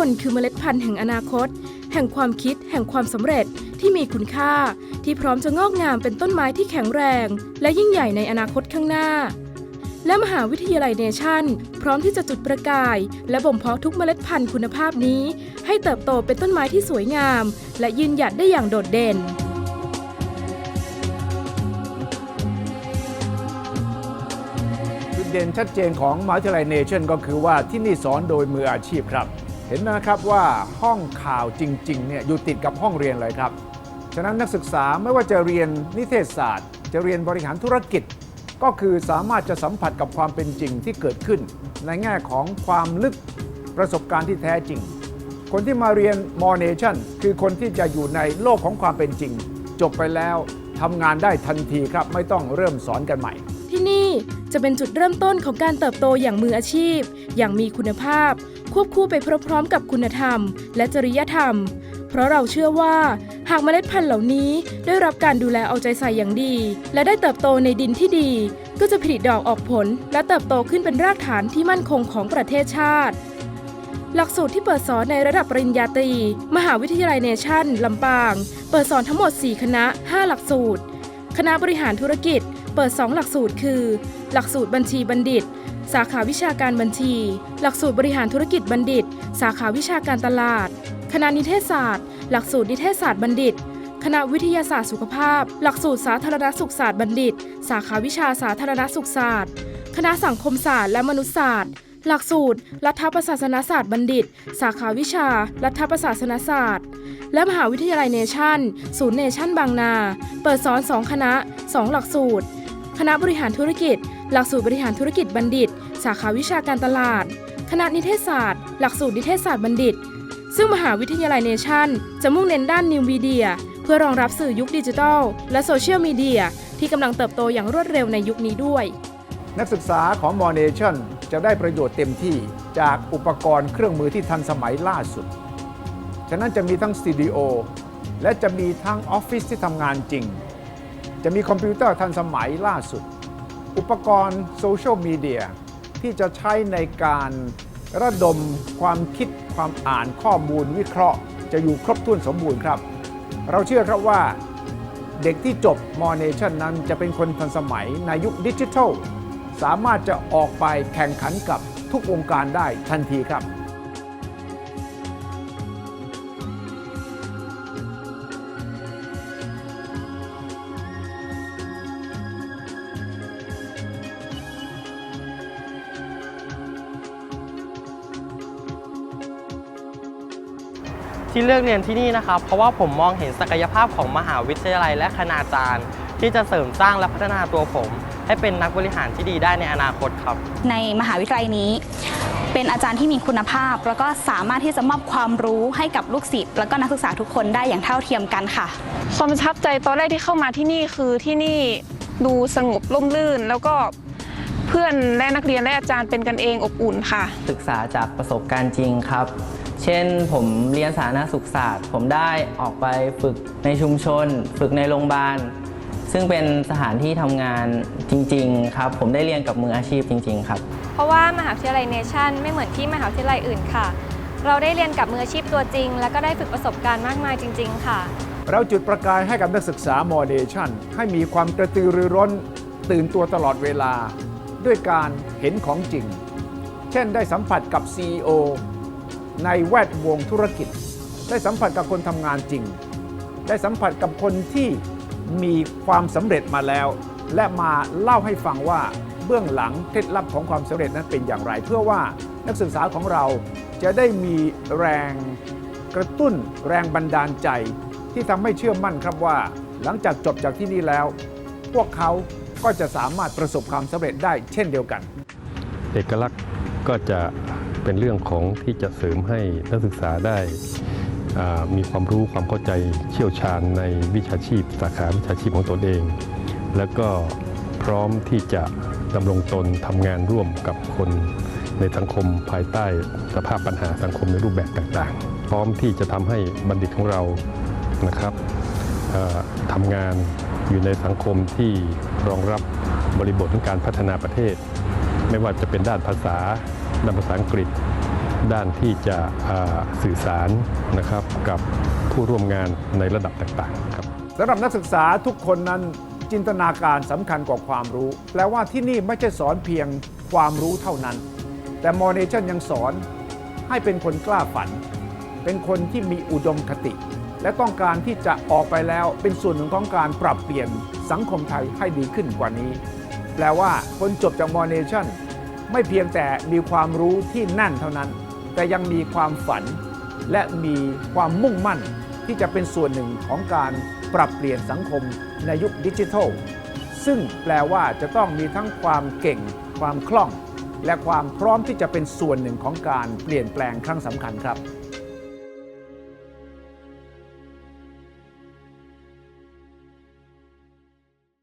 คนคือเมล็ดพันธุ์แห่งอนาคต แห่งความคิด แห่งความสำเร็จที่มีคุณค่า ที่พร้อมจะงอกงามเป็นต้นไม้ที่แข็งแรง และยิ่งใหญ่ในอนาคตข้างหน้า และมหาวิทยาลัยเนชั่น พร้อมที่จะจุดประกาย และบ่มเพาะทุกเมล็ดพันธุ์คุณภาพนี้ ให้เติบโตเป็นต้นไม้ที่สวยงาม และยืนหยัดได้อย่างโดดเด่นจุดเด่นชัดเจนของมหาวิทยาลัยเนชั่นก็คือว่าที่นี่สอนโดยมืออาชีพครับ เห็นนะครับว่าห้องข่าวจริงๆเนี่ยอยู่ติดกับห้องเรียนเลยครับ ฉะนั้นนักศึกษาไม่ว่าจะเรียนนิเทศศาสตร์ จะเรียนบริหารธุรกิจ ก็คือสามารถจะสัมผัสกับความเป็นจริงที่เกิดขึ้น ในแง่ของความลึกประสบการณ์ที่แท้จริง คนที่มาเรียนมอเนชั่นคือคนที่จะอยู่ในโลกของความเป็นจริง จบไปแล้วทำงานได้ทันทีครับไม่ต้องเริ่มสอนกันใหม่ ที่นี่จะเป็นจุดเริ่มต้นของการเติบโตอย่างมืออาชีพ อย่างมีคุณภาพ ควบคู่ไปพร้อมๆกับคุณธรรม และจริยธรรม เพราะเราเชื่อว่า หากเมล็ดพันธุ์เหล่านี้ได้รับการดูแลเอาใจใส่อย่างดี และได้เติบโตในดินที่ดี ก็จะผลิดอกออกผล และเติบโตขึ้นเป็นรากฐานที่มั่นคงของประเทศชาติ หลักสูตรที่เปิดสอนในระดับปริญญาตรี มหาวิทยาลัยเนชั่นลำปาง เปิดสอนทั้งหมด 4 คณะ 5 หลักสูตร คณะบริหารธุรกิจ ปิด 2 หลักสูตรคือ หลักสูตรบัญชีบัณฑิต สาขาวิชาการบัญชี หลักสูตรบริหารธุรกิจบัณฑิต สาขาวิชาการตลาด คณะนิเทศศาสตร์ หลักสูตรนิเทศศาสตร์บัณฑิต คณะวิทยาศาสตร์สุขภาพ หลักสูตรสาธารณสุขศาสตร์บัณฑิต สาขาวิชาสาธารณสุขศาสตร์ คณะสังคมศาสตร์และมนุษยศาสตร์ หลักสูตร รัฐประศาสนศาสตร์บัณฑิต สาขาวิชา รัฐประศาสนศาสตร์และมหาวิทยาลัยเนชั่น ศูนย์เนชั่นบางนา เปิดสอน 2 คณะ 2 หลักสูตร คณะบริหารธุรกิจ หลักสูตรบริหารธุรกิจบัณฑิต สาขาวิชาการตลาด คณะนิเทศศาสตร์ หลักสูตรนิเทศศาสตร์บัณฑิต ซึ่งมหาวิทยาลัยเนชั่น จะมุ่งเน้นด้านนิวมีเดีย เพื่อรองรับสื่อยุคดิจิทัล และโซเชียลมีเดียที่กำลังเติบโตอย่างรวดเร็วในยุคนี้ด้วย นักศึกษาของมอเนชั่นจะได้ประโยชน์เต็มที่จากอุปกรณ์เครื่องมือที่ทันสมัยล่าสุด ฉะนั้นจะมีทั้งสตูดิโอและจะมีทั้งออฟฟิศที่ทำงานจริง จะมีคอมพิวเตอร์ทันสมัยล่าสุด อุปกรณ์โซเชียลมีเดียที่จะใช้ในการระดมความคิดความอ่านข้อมูลวิเคราะห์ จะอยู่ครบถ้วนสมบูรณ์ครับ เราเชื่อครับว่าเด็กที่จบมอเนชั่นนั้นจะเป็นคนทันสมัยในยุคดิจิทัล สามารถจะออกไปแข่งขันกับทุกวงการได้ทันทีครับ ที่เลือกเรียนที่นี่นะครับเพราะว่าผมมองเห็นศักยภาพของมหาวิทยาลัยและคณาจารย์ ที่จะเสริมสร้างและพัฒนาตัวผม ให้เป็นนักบริหารที่ดีได้ในอนาคตครับ ในมหาวิทยาลัยนี้ เป็นอาจารย์ที่มีคุณภาพ แล้วก็สามารถที่จะมอบความรู้ให้กับลูกศิษย์แล้วก็นักศึกษาทุกคนได้อย่างเท่าเทียมกันค่ะ ความประทับใจตอนแรกที่เข้ามาที่นี่คือที่นี่ดูสงบร่มรื่น แล้วก็เพื่อนและนักเรียนและอาจารย์เป็นกันเองอบอุ่นค่ะ ศึกษาจากประสบการณ์จริงครับ เช่น ผมเรียนสาธารณสุขศาสตร์ ผมได้ออกไปฝึกในชุมชน ฝึกในโรงพยาบาล ซึ่งเป็นสถานที่ทำงานจริง ๆ ครับ ผมได้เรียนกับมืออาชีพจริง ๆ ครับ เพราะว่ามหาวิทยาลัยเนชั่นไม่เหมือนที่มหาวิทยาลัยอื่นค่ะ เราได้เรียนกับมืออาชีพตัวจริง แล้วก็ได้ฝึกประสบการณ์มากมายจริง ๆ ค่ะ เราจุดประกายให้กับนักศึกษามอเนชั่นให้มีความกระตือรือร้น ตื่นตัวตลอดเวลา ด้วยการเห็นของจริง เช่นได้สัมผัสกับ CEO ในแวดวงธุรกิจ ได้สัมผัสกับคนทำงานจริง ได้สัมผัสกับคนที่มีความสำเร็จมาแล้ว และมาเล่าให้ฟังว่าเบื้องหลังเคล็ดลับของความสำเร็จนั้นเป็นอย่างไร เพื่อว่านักศึกษาของเราจะได้มีแรงกระตุ้นแรงบันดาลใจ ที่ทำให้เชื่อมั่นครับว่า หลังจากจบจากที่นี่แล้ว พวกเขาก็จะสามารถประสบความสำเร็จได้เช่นเดียวกัน เอกลักษณ์ก็จะ เป็นเรื่องของที่จะเสริมให้นักศึกษาได้มีความรู้ความเข้าใจเชี่ยวชาญในวิชาชีพ สาขาวิชาชีพของตนเอง แล้วก็พร้อมที่จะดำรงตนทำงานร่วมกับคนในสังคมภายใต้สภาพปัญหาสังคมในรูปแบบต่างๆ พร้อมที่จะทำให้บัณฑิตของเรานะครับทำงานอยู่ในสังคมที่รองรับบริบทของการพัฒนาประเทศ ไม่ว่าจะเป็นด้านภาษา ด้านภาษาอังกฤษ ด้านที่จะสื่อสารนะครับกับผู้ร่วมงานในระดับต่างๆครับสำหรับนักศึกษาทุกคนนั้นจินตนาการสำคัญกว่าความรู้ แปลว่าที่นี่ไม่ใช่สอนเพียงความรู้เท่านั้น แต่มอเนชั่นยังสอนให้เป็นคนกล้าฝัน เป็นคนที่มีอุดมคติ และต้องการที่จะออกไปแล้วเป็นส่วนหนึ่งของการปรับเปลี่ยนสังคมไทยให้ดีขึ้นกว่านี้ ลว่าคนจบจากมอเนชั่นไม่เพียงแต่มีความรู้ที่แน่นเท่านั้น แต่ยังมีความฝัน และมีความมุ่งมั่นที่จะเป็นส่วนหนึ่งของการปรับเปลี่ยนสังคมในยุคดิจิทัล ซึ่งแปลว่าจะต้องมีทั้งความเก่ง ความคล่อง และความพร้อมที่จะเป็นส่วนหนึ่งของการเปลี่ยนแปลงครั้งสำคัญครับ